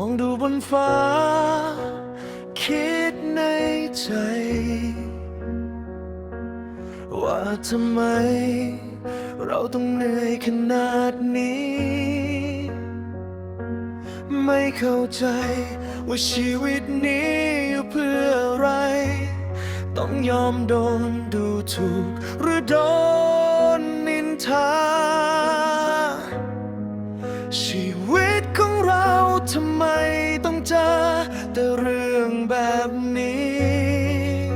องดูบนฟ้า คิดในใจ ว่าทำไม เราต้องเหนื่อยขนาดนี้ ไม่เข้าใจว่าชีวิตนี้อยู่เพื่ออะไร ต้องยอมโดนดูถูก หรือโดนนินทา ชีวิตของ ทำไมต้องเจอแต่เรื่องแบบนี้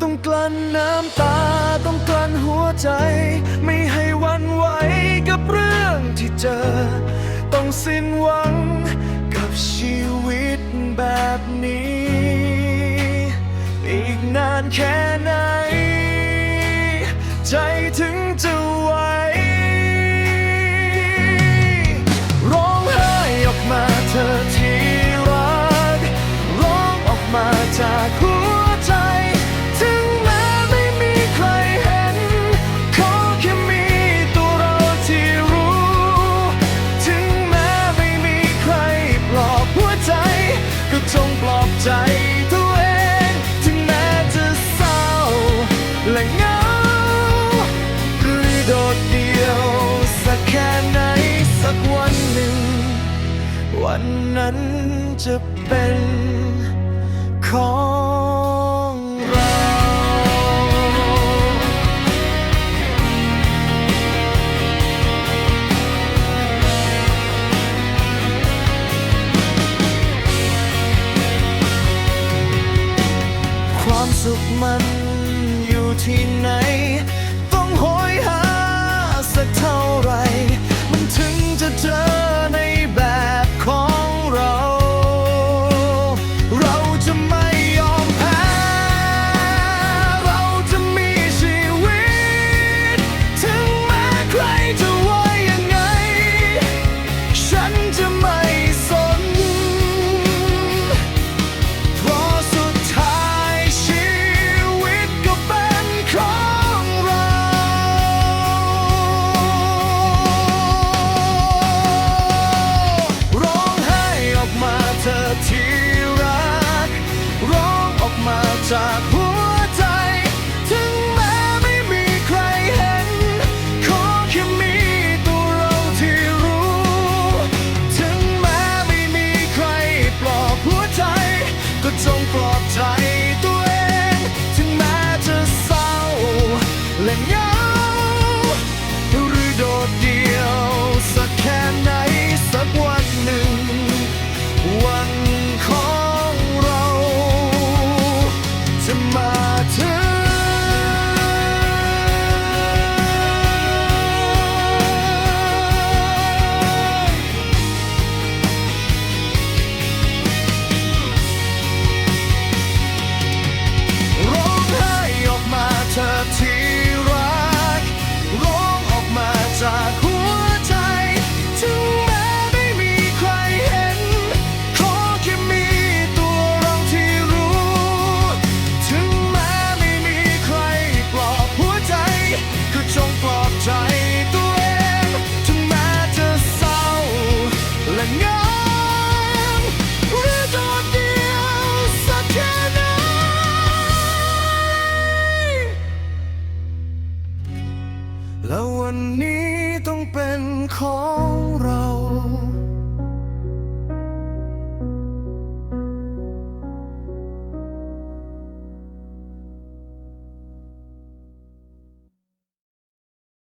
ต้องกลั้นน้ำตาต้องกลั้นหัวใจ ไม่ให้วันไหวกับเรื่องที่เจอ ต้องสิ้นหวังกับชีวิตแบบนี้ อีกนานแค่ไหน ใจถึง จากหัวใจ ถึงแม้ไม่มีใครเห็น ขอแค่มีตัวเราที่รู้ ถึงแม้ไม่มีใครปลอบหัวใจ ก็จงปลอบใจตัวเอง ถึงแม้จะเศร้าและเหงาหรือโดดเดี่ยวสักแค่ไหนสักวันหนึ่ง วันนั้นจะเป็น ของเราความสุขมันอยู่ที่ไหน ต้องโหยหา จงปลอดภัย แล้ววันนี้ต้องเป็นของเรา